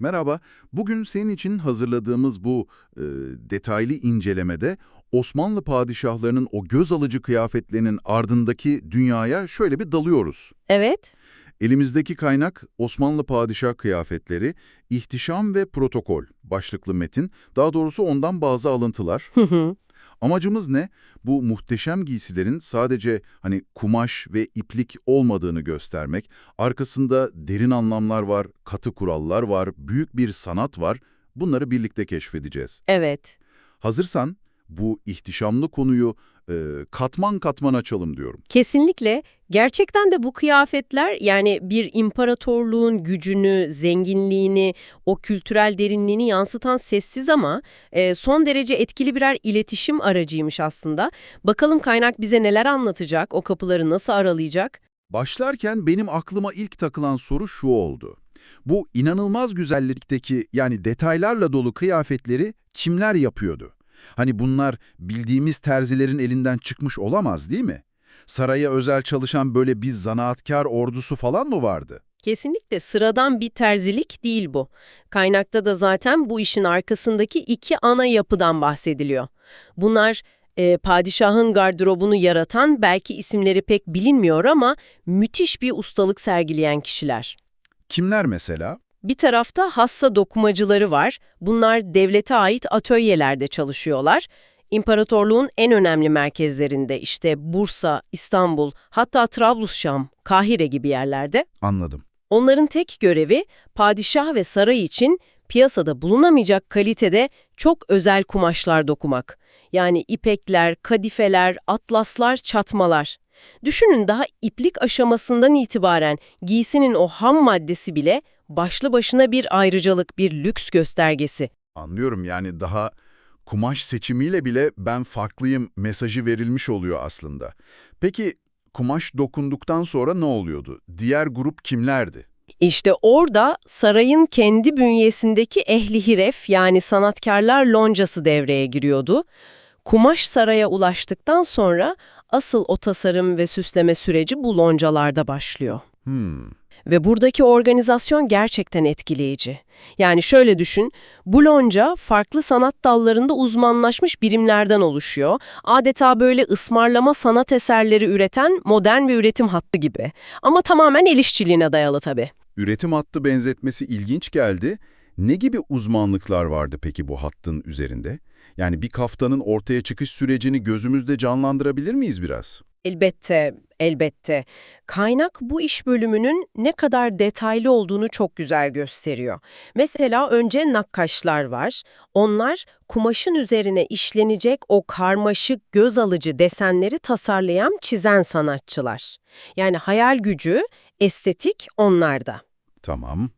Merhaba, bugün senin için hazırladığımız bu e, detaylı incelemede Osmanlı padişahlarının o göz alıcı kıyafetlerinin ardındaki dünyaya şöyle bir dalıyoruz. Evet. Elimizdeki kaynak Osmanlı Padişah Kıyafetleri, İhtişam ve Protokol başlıklı metin, daha doğrusu ondan bazı alıntılar. Hı hı. Amacımız ne? Bu muhteşem giysilerin sadece hani kumaş ve iplik olmadığını göstermek, arkasında derin anlamlar var, katı kurallar var, büyük bir sanat var. Bunları birlikte keşfedeceğiz. Evet. Hazırsan bu ihtişamlı konuyu e, katman katman açalım diyorum. Kesinlikle. Gerçekten de bu kıyafetler yani bir imparatorluğun gücünü, zenginliğini, o kültürel derinliğini yansıtan sessiz ama e, son derece etkili birer iletişim aracıymış aslında. Bakalım kaynak bize neler anlatacak, o kapıları nasıl aralayacak? Başlarken benim aklıma ilk takılan soru şu oldu. Bu inanılmaz güzellikteki yani detaylarla dolu kıyafetleri kimler yapıyordu? Hani bunlar bildiğimiz terzilerin elinden çıkmış olamaz değil mi? Saraya özel çalışan böyle bir zanaatkar ordusu falan mı vardı? Kesinlikle sıradan bir terzilik değil bu. Kaynakta da zaten bu işin arkasındaki iki ana yapıdan bahsediliyor. Bunlar e, padişahın gardırobunu yaratan belki isimleri pek bilinmiyor ama müthiş bir ustalık sergileyen kişiler. Kimler mesela? Bir tarafta hassa dokumacıları var. Bunlar devlete ait atölyelerde çalışıyorlar. İmparatorluğun en önemli merkezlerinde işte Bursa, İstanbul, hatta Trablusşam, Kahire gibi yerlerde. Anladım. Onların tek görevi padişah ve saray için piyasada bulunamayacak kalitede çok özel kumaşlar dokumak. Yani ipekler, kadifeler, atlaslar, çatmalar. Düşünün daha iplik aşamasından itibaren giysinin o ham maddesi bile başlı başına bir ayrıcalık, bir lüks göstergesi. Anlıyorum yani daha kumaş seçimiyle bile ben farklıyım mesajı verilmiş oluyor aslında. Peki kumaş dokunduktan sonra ne oluyordu? Diğer grup kimlerdi? İşte orada sarayın kendi bünyesindeki ehli hiref yani sanatkarlar loncası devreye giriyordu. Kumaş saraya ulaştıktan sonra asıl o tasarım ve süsleme süreci bu loncalarda başlıyor. Hmm. Ve buradaki organizasyon gerçekten etkileyici. Yani şöyle düşün, bu lonca farklı sanat dallarında uzmanlaşmış birimlerden oluşuyor. Adeta böyle ısmarlama sanat eserleri üreten modern bir üretim hattı gibi. Ama tamamen el işçiliğine dayalı tabii. Üretim hattı benzetmesi ilginç geldi. Ne gibi uzmanlıklar vardı peki bu hattın üzerinde? Yani bir kaftanın ortaya çıkış sürecini gözümüzde canlandırabilir miyiz biraz? Elbette, elbette. Kaynak bu iş bölümünün ne kadar detaylı olduğunu çok güzel gösteriyor. Mesela önce nakkaşlar var. Onlar kumaşın üzerine işlenecek o karmaşık, göz alıcı desenleri tasarlayan, çizen sanatçılar. Yani hayal gücü, estetik onlarda. Tamam.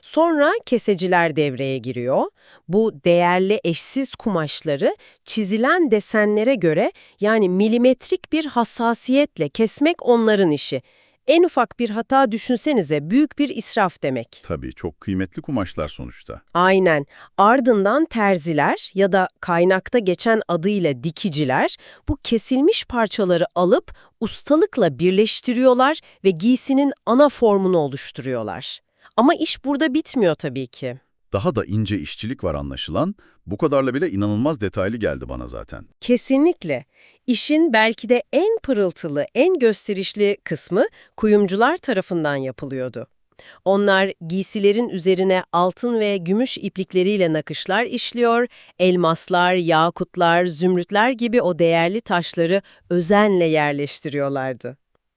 Sonra keseciler devreye giriyor. Bu değerli eşsiz kumaşları çizilen desenlere göre yani milimetrik bir hassasiyetle kesmek onların işi. En ufak bir hata düşünsenize büyük bir israf demek. Tabii çok kıymetli kumaşlar sonuçta. Aynen. Ardından terziler ya da kaynakta geçen adıyla dikiciler bu kesilmiş parçaları alıp ustalıkla birleştiriyorlar ve giysinin ana formunu oluşturuyorlar. Ama iş burada bitmiyor tabii ki. Daha da ince işçilik var anlaşılan. Bu kadarla bile inanılmaz detaylı geldi bana zaten. Kesinlikle. İşin belki de en pırıltılı, en gösterişli kısmı kuyumcular tarafından yapılıyordu. Onlar giysilerin üzerine altın ve gümüş iplikleriyle nakışlar işliyor, elmaslar, yakutlar, zümrütler gibi o değerli taşları özenle yerleştiriyorlardı.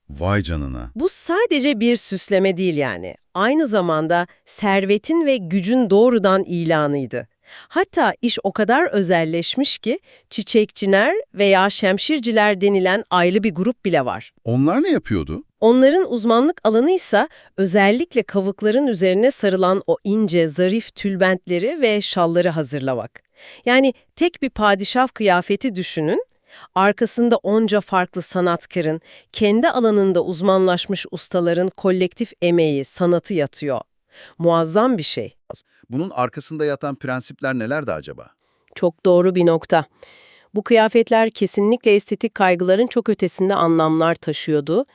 Vay canına. Bu sadece bir süsleme değil yani. Aynı zamanda servetin ve gücün doğrudan ilanıydı. Hatta iş o kadar özelleşmiş ki çiçekçiler veya şemşirciler denilen ayrı bir grup bile var. Onlar ne yapıyordu? Onların uzmanlık alanı ise özellikle kavukların üzerine sarılan o ince, zarif tülbentleri ve şalları hazırlamak. Yani tek bir padişah kıyafeti düşünün, arkasında onca farklı sanatkarın, kendi alanında uzmanlaşmış ustaların kolektif emeği, sanatı yatıyor. Muazzam bir şey. Bunun arkasında yatan prensipler nelerdi acaba? Çok doğru bir nokta. Bu kıyafetler kesinlikle estetik kaygıların çok ötesinde anlamlar taşıyordu.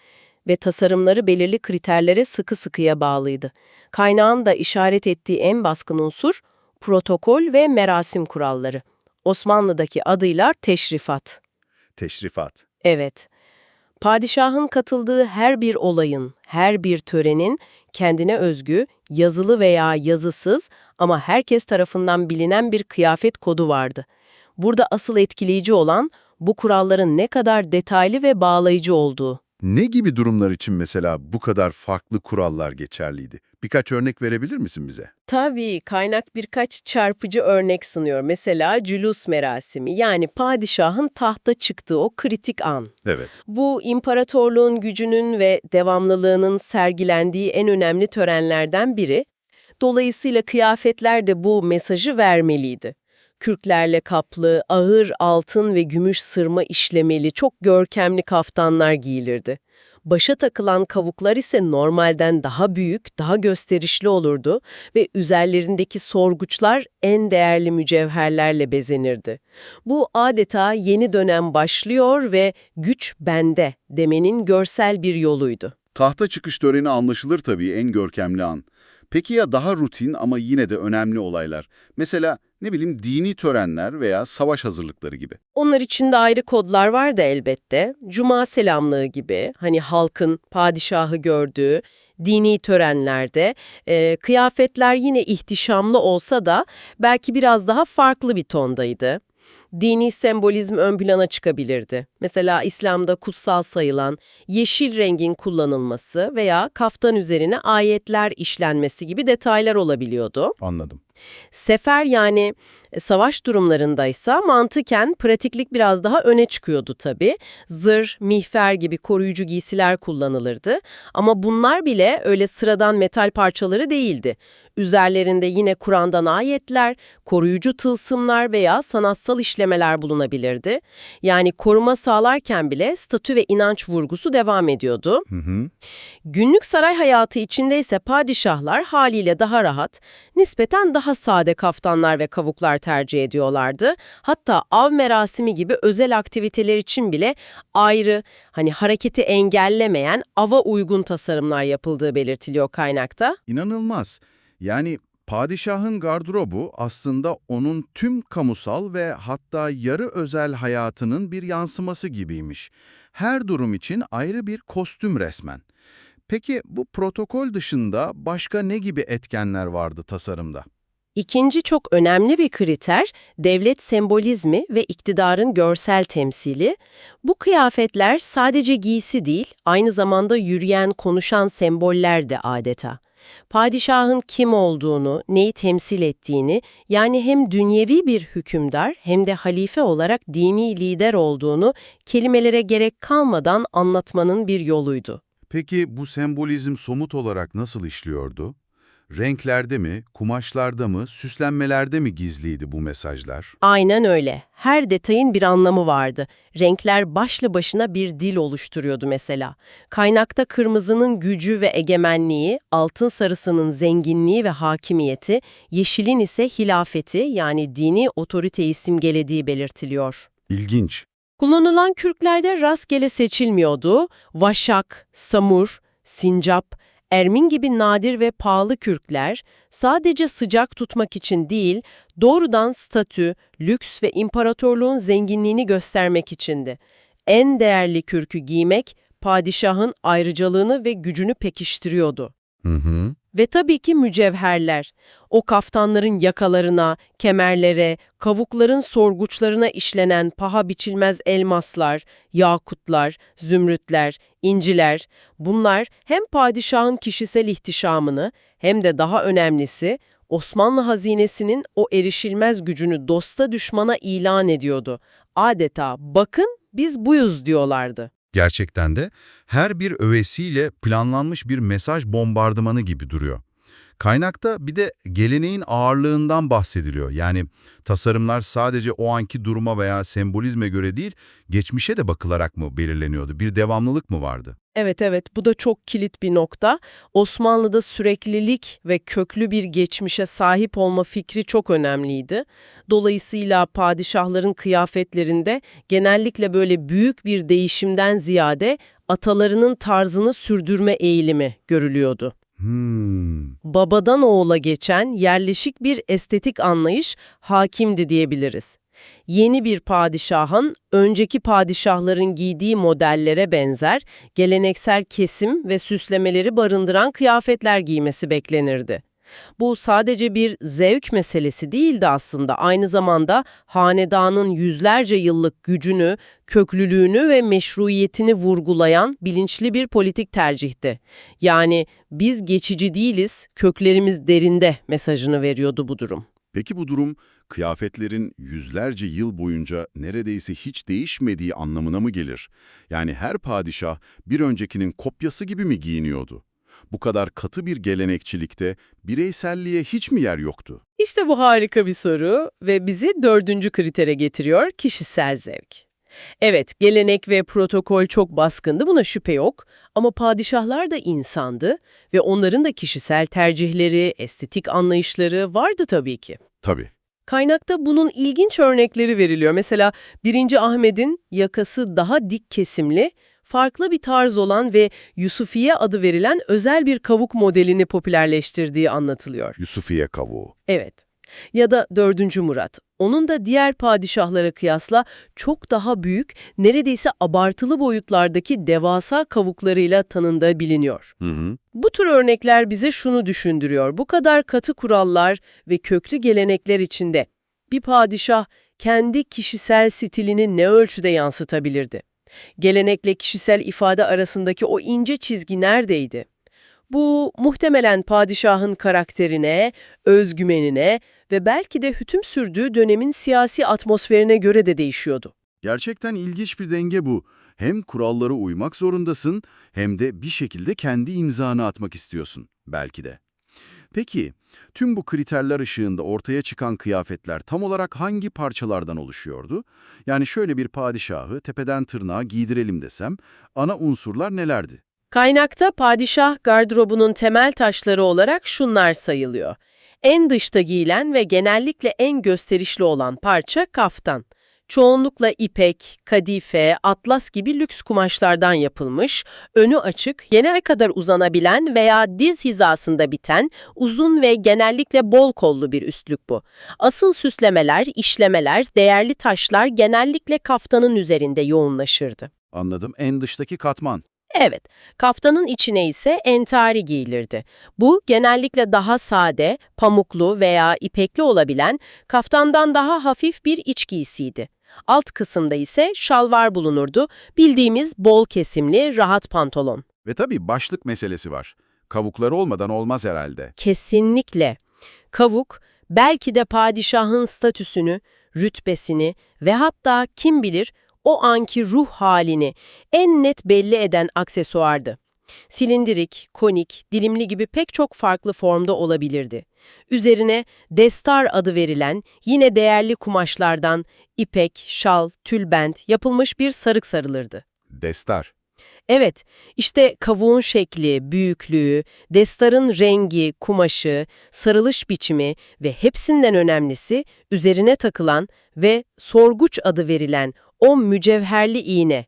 ve tasarımları belirli kriterlere sıkı sıkıya bağlıydı. Kaynağın da işaret ettiği en baskın unsur protokol ve merasim kuralları. Osmanlı'daki adıyla teşrifat. Teşrifat. Evet. Padişahın katıldığı her bir olayın, her bir törenin kendine özgü, yazılı veya yazısız ama herkes tarafından bilinen bir kıyafet kodu vardı. Burada asıl etkileyici olan bu kuralların ne kadar detaylı ve bağlayıcı olduğu. Ne gibi durumlar için mesela bu kadar farklı kurallar geçerliydi? Birkaç örnek verebilir misin bize? Tabii kaynak birkaç çarpıcı örnek sunuyor. Mesela cülus merasimi yani padişahın tahta çıktığı o kritik an. Evet. Bu imparatorluğun gücünün ve devamlılığının sergilendiği en önemli törenlerden biri. Dolayısıyla kıyafetler de bu mesajı vermeliydi. Kürklerle kaplı, ağır altın ve gümüş sırma işlemeli, çok görkemli kaftanlar giyilirdi. Başa takılan kavuklar ise normalden daha büyük, daha gösterişli olurdu ve üzerlerindeki sorguçlar en değerli mücevherlerle bezenirdi. Bu adeta yeni dönem başlıyor ve güç bende demenin görsel bir yoluydu. Tahta çıkış töreni anlaşılır tabii en görkemli an. Peki ya daha rutin ama yine de önemli olaylar? Mesela ne bileyim dini törenler veya savaş hazırlıkları gibi. Onlar için de ayrı kodlar var da elbette. Cuma selamlığı gibi, hani halkın padişahı gördüğü dini törenlerde e, kıyafetler yine ihtişamlı olsa da belki biraz daha farklı bir tondaydı. Dini sembolizm ön plana çıkabilirdi. Mesela İslam'da kutsal sayılan yeşil rengin kullanılması veya kaftan üzerine ayetler işlenmesi gibi detaylar olabiliyordu. Anladım. Sefer yani e, savaş durumlarındaysa mantıken pratiklik biraz daha öne çıkıyordu tabii. Zırh, mihfer gibi koruyucu giysiler kullanılırdı ama bunlar bile öyle sıradan metal parçaları değildi. Üzerlerinde yine Kur'an'dan ayetler, koruyucu tılsımlar veya sanatsal işlemeler bulunabilirdi. Yani koruma sağlarken bile statü ve inanç vurgusu devam ediyordu. Hı hı. Günlük saray hayatı içinde ise padişahlar haliyle daha rahat, nispeten daha sade kaftanlar ve kavuklar tercih ediyorlardı. Hatta av merasimi gibi özel aktiviteler için bile ayrı, hani hareketi engellemeyen, ava uygun tasarımlar yapıldığı belirtiliyor kaynakta. İnanılmaz. Yani padişahın gardırobu aslında onun tüm kamusal ve hatta yarı özel hayatının bir yansıması gibiymiş. Her durum için ayrı bir kostüm resmen. Peki bu protokol dışında başka ne gibi etkenler vardı tasarımda? İkinci çok önemli bir kriter, devlet sembolizmi ve iktidarın görsel temsili. Bu kıyafetler sadece giysi değil, aynı zamanda yürüyen, konuşan semboller de adeta. Padişahın kim olduğunu, neyi temsil ettiğini, yani hem dünyevi bir hükümdar hem de halife olarak dini lider olduğunu kelimelere gerek kalmadan anlatmanın bir yoluydu. Peki bu sembolizm somut olarak nasıl işliyordu? Renklerde mi, kumaşlarda mı, süslenmelerde mi gizliydi bu mesajlar? Aynen öyle. Her detayın bir anlamı vardı. Renkler başlı başına bir dil oluşturuyordu mesela. Kaynakta kırmızının gücü ve egemenliği, altın sarısının zenginliği ve hakimiyeti, yeşilin ise hilafeti yani dini otoriteyi simgelediği belirtiliyor. İlginç. Kullanılan kürklerde rastgele seçilmiyordu. Vaşak, samur, sincap, ermin gibi nadir ve pahalı kürkler sadece sıcak tutmak için değil, doğrudan statü, lüks ve imparatorluğun zenginliğini göstermek içindi. En değerli kürkü giymek, padişahın ayrıcalığını ve gücünü pekiştiriyordu. Hı hı. Ve tabii ki mücevherler. O kaftanların yakalarına, kemerlere, kavukların sorguçlarına işlenen paha biçilmez elmaslar, yakutlar, zümrütler, inciler. Bunlar hem padişahın kişisel ihtişamını hem de daha önemlisi Osmanlı hazinesinin o erişilmez gücünü dosta düşmana ilan ediyordu. Adeta bakın biz buyuz diyorlardı. Gerçekten de her bir öğesiyle planlanmış bir mesaj bombardımanı gibi duruyor. Kaynakta bir de geleneğin ağırlığından bahsediliyor. Yani tasarımlar sadece o anki duruma veya sembolizme göre değil, geçmişe de bakılarak mı belirleniyordu? Bir devamlılık mı vardı? Evet evet bu da çok kilit bir nokta. Osmanlı'da süreklilik ve köklü bir geçmişe sahip olma fikri çok önemliydi. Dolayısıyla padişahların kıyafetlerinde genellikle böyle büyük bir değişimden ziyade atalarının tarzını sürdürme eğilimi görülüyordu. Hmm. Babadan oğula geçen yerleşik bir estetik anlayış hakimdi diyebiliriz. Yeni bir padişahın önceki padişahların giydiği modellere benzer geleneksel kesim ve süslemeleri barındıran kıyafetler giymesi beklenirdi. Bu sadece bir zevk meselesi değildi aslında. Aynı zamanda hanedanın yüzlerce yıllık gücünü, köklülüğünü ve meşruiyetini vurgulayan bilinçli bir politik tercihti. Yani biz geçici değiliz, köklerimiz derinde mesajını veriyordu bu durum. Peki bu durum kıyafetlerin yüzlerce yıl boyunca neredeyse hiç değişmediği anlamına mı gelir? Yani her padişah bir öncekinin kopyası gibi mi giyiniyordu? Bu kadar katı bir gelenekçilikte bireyselliğe hiç mi yer yoktu? İşte bu harika bir soru ve bizi dördüncü kritere getiriyor, kişisel zevk. Evet, gelenek ve protokol çok baskındı, buna şüphe yok. Ama padişahlar da insandı ve onların da kişisel tercihleri, estetik anlayışları vardı tabii ki. Tabii. Kaynakta bunun ilginç örnekleri veriliyor. Mesela 1. Ahmet'in yakası daha dik kesimli, farklı bir tarz olan ve Yusufiye adı verilen özel bir kavuk modelini popülerleştirdiği anlatılıyor. Yusufiye kavuğu. Evet. Ya da 4. Murat. Onun da diğer padişahlara kıyasla çok daha büyük, neredeyse abartılı boyutlardaki devasa kavuklarıyla tanındığı biliniyor. Hı hı. Bu tür örnekler bize şunu düşündürüyor. Bu kadar katı kurallar ve köklü gelenekler içinde bir padişah kendi kişisel stilini ne ölçüde yansıtabilirdi? Gelenekle kişisel ifade arasındaki o ince çizgi neredeydi? Bu muhtemelen padişahın karakterine, özgüvenine ve belki de hüküm sürdüğü dönemin siyasi atmosferine göre de değişiyordu. Gerçekten ilginç bir denge bu. Hem kurallara uymak zorundasın hem de bir şekilde kendi imzanı atmak istiyorsun belki de. Peki, tüm bu kriterler ışığında ortaya çıkan kıyafetler tam olarak hangi parçalardan oluşuyordu? Yani şöyle bir padişahı tepeden tırnağa giydirelim desem, ana unsurlar nelerdi? Kaynakta padişah gardırobunun temel taşları olarak şunlar sayılıyor. En dışta giyilen ve genellikle en gösterişli olan parça kaftan. Çoğunlukla ipek, kadife, atlas gibi lüks kumaşlardan yapılmış, önü açık, yene kadar uzanabilen veya diz hizasında biten, uzun ve genellikle bol kollu bir üstlük bu. Asıl süslemeler, işlemeler, değerli taşlar genellikle kaftanın üzerinde yoğunlaşırdı. Anladım, en dıştaki katman. Evet, kaftanın içine ise entari giyilirdi. Bu genellikle daha sade, pamuklu veya ipekli olabilen, kaftandan daha hafif bir iç giysiydi. Alt kısımda ise şalvar bulunurdu, bildiğimiz bol kesimli, rahat pantolon. Ve tabii başlık meselesi var. Kavukları olmadan olmaz herhalde. Kesinlikle. Kavuk, belki de padişahın statüsünü, rütbesini ve hatta kim bilir o anki ruh halini en net belli eden aksesuardı. Silindirik, konik, dilimli gibi pek çok farklı formda olabilirdi. Üzerine destar adı verilen yine değerli kumaşlardan ipek, şal, tülbent yapılmış bir sarık sarılırdı. Destar. Evet, işte kavuğun şekli, büyüklüğü, destarın rengi, kumaşı, sarılış biçimi ve hepsinden önemlisi üzerine takılan ve sorguç adı verilen o mücevherli iğne.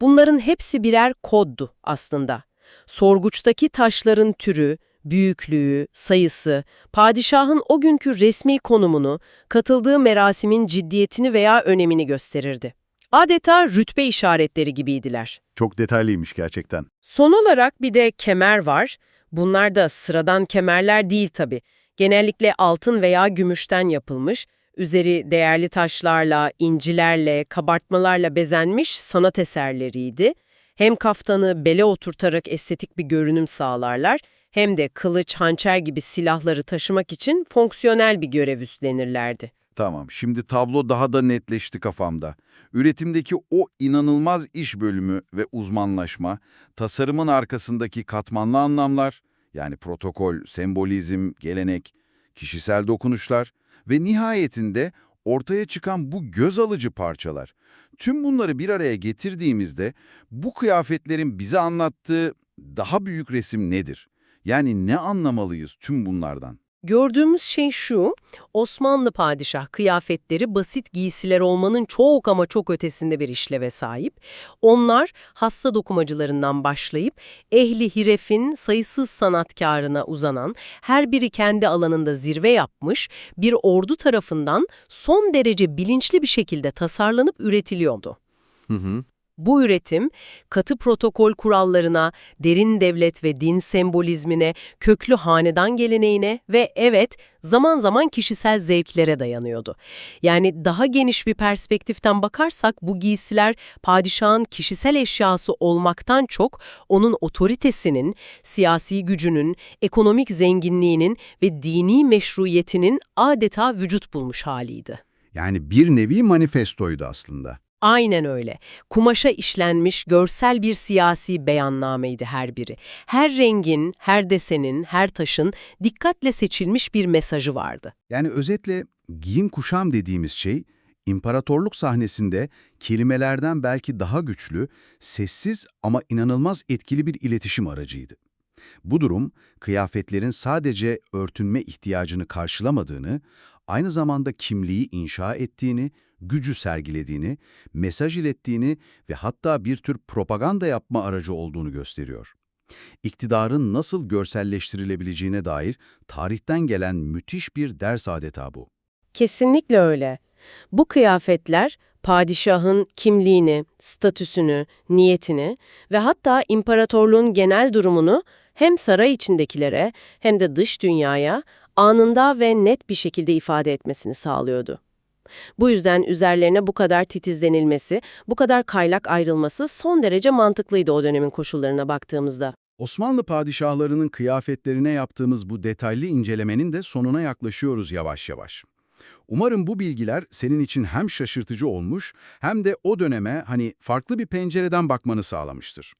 Bunların hepsi birer koddu aslında. Sorguçtaki taşların türü, büyüklüğü, sayısı, padişahın o günkü resmi konumunu, katıldığı merasimin ciddiyetini veya önemini gösterirdi. Adeta rütbe işaretleri gibiydiler. Çok detaylıymış gerçekten. Son olarak bir de kemer var. Bunlar da sıradan kemerler değil tabii. Genellikle altın veya gümüşten yapılmış, üzeri değerli taşlarla, incilerle, kabartmalarla bezenmiş sanat eserleriydi. Hem kaftanı bele oturtarak estetik bir görünüm sağlarlar, hem de kılıç, hançer gibi silahları taşımak için fonksiyonel bir görev üstlenirlerdi. Tamam, şimdi tablo daha da netleşti kafamda. Üretimdeki o inanılmaz iş bölümü ve uzmanlaşma, tasarımın arkasındaki katmanlı anlamlar, Yani protokol, sembolizm, gelenek, kişisel dokunuşlar ve nihayetinde ortaya çıkan bu göz alıcı parçalar. Tüm bunları bir araya getirdiğimizde bu kıyafetlerin bize anlattığı daha büyük resim nedir? Yani ne anlamalıyız tüm bunlardan? Gördüğümüz şey şu, Osmanlı padişah kıyafetleri basit giysiler olmanın çok ama çok ötesinde bir işleve sahip. Onlar hassa dokumacılarından başlayıp ehli hirefin sayısız sanatkarına uzanan, her biri kendi alanında zirve yapmış bir ordu tarafından son derece bilinçli bir şekilde tasarlanıp üretiliyordu. Hı hı. Bu üretim, katı protokol kurallarına, derin devlet ve din sembolizmine, köklü hanedan geleneğine ve evet, zaman zaman kişisel zevklere dayanıyordu. Yani daha geniş bir perspektiften bakarsak bu giysiler padişahın kişisel eşyası olmaktan çok onun otoritesinin, siyasi gücünün, ekonomik zenginliğinin ve dini meşruiyetinin adeta vücut bulmuş haliydi. Yani bir nevi manifestoydu aslında. Aynen öyle. Kumaşa işlenmiş görsel bir siyasi beyannameydi her biri. Her rengin, her desenin, her taşın dikkatle seçilmiş bir mesajı vardı. Yani özetle giyim kuşam dediğimiz şey, imparatorluk sahnesinde kelimelerden belki daha güçlü, sessiz ama inanılmaz etkili bir iletişim aracıydı. Bu durum, kıyafetlerin sadece örtünme ihtiyacını karşılamadığını, aynı zamanda kimliği inşa ettiğini, gücü sergilediğini, mesaj ilettiğini ve hatta bir tür propaganda yapma aracı olduğunu gösteriyor. İktidarın nasıl görselleştirilebileceğine dair tarihten gelen müthiş bir ders adeta bu. Kesinlikle öyle. Bu kıyafetler padişahın kimliğini, statüsünü, niyetini ve hatta imparatorluğun genel durumunu hem saray içindekilere hem de dış dünyaya anında ve net bir şekilde ifade etmesini sağlıyordu. Bu yüzden üzerlerine bu kadar titizlenilmesi, bu kadar kaylak ayrılması son derece mantıklıydı o dönemin koşullarına baktığımızda. Osmanlı padişahlarının kıyafetlerine yaptığımız bu detaylı incelemenin de sonuna yaklaşıyoruz yavaş yavaş. Umarım bu bilgiler senin için hem şaşırtıcı olmuş hem de o döneme hani farklı bir pencereden bakmanı sağlamıştır.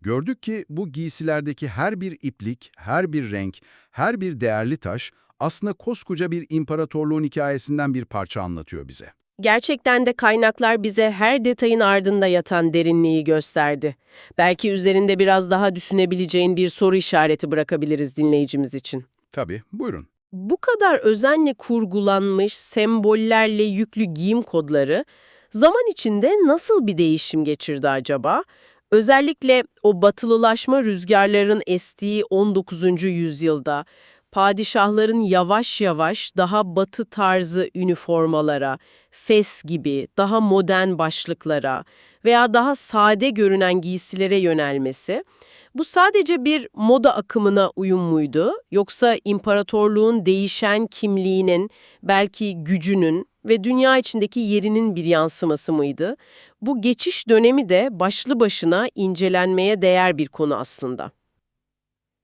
Gördük ki bu giysilerdeki her bir iplik, her bir renk, her bir değerli taş aslında koskoca bir imparatorluğun hikayesinden bir parça anlatıyor bize. Gerçekten de kaynaklar bize her detayın ardında yatan derinliği gösterdi. Belki üzerinde biraz daha düşünebileceğin bir soru işareti bırakabiliriz dinleyicimiz için. Tabii, buyurun. Bu kadar özenle kurgulanmış sembollerle yüklü giyim kodları zaman içinde nasıl bir değişim geçirdi acaba? Özellikle o batılılaşma rüzgarlarının estiği 19. yüzyılda padişahların yavaş yavaş daha batı tarzı üniformalara, fes gibi daha modern başlıklara veya daha sade görünen giysilere yönelmesi, bu sadece bir moda akımına uyum muydu yoksa imparatorluğun değişen kimliğinin, belki gücünün ve dünya içindeki yerinin bir yansıması mıydı? Bu geçiş dönemi de başlı başına incelenmeye değer bir konu aslında.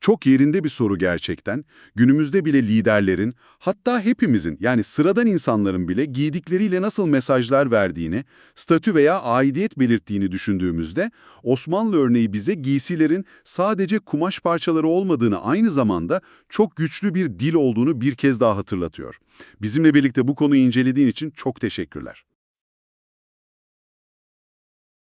Çok yerinde bir soru gerçekten. Günümüzde bile liderlerin, hatta hepimizin yani sıradan insanların bile giydikleriyle nasıl mesajlar verdiğini, statü veya aidiyet belirttiğini düşündüğümüzde Osmanlı örneği bize giysilerin sadece kumaş parçaları olmadığını aynı zamanda çok güçlü bir dil olduğunu bir kez daha hatırlatıyor. Bizimle birlikte bu konuyu incelediğin için çok teşekkürler.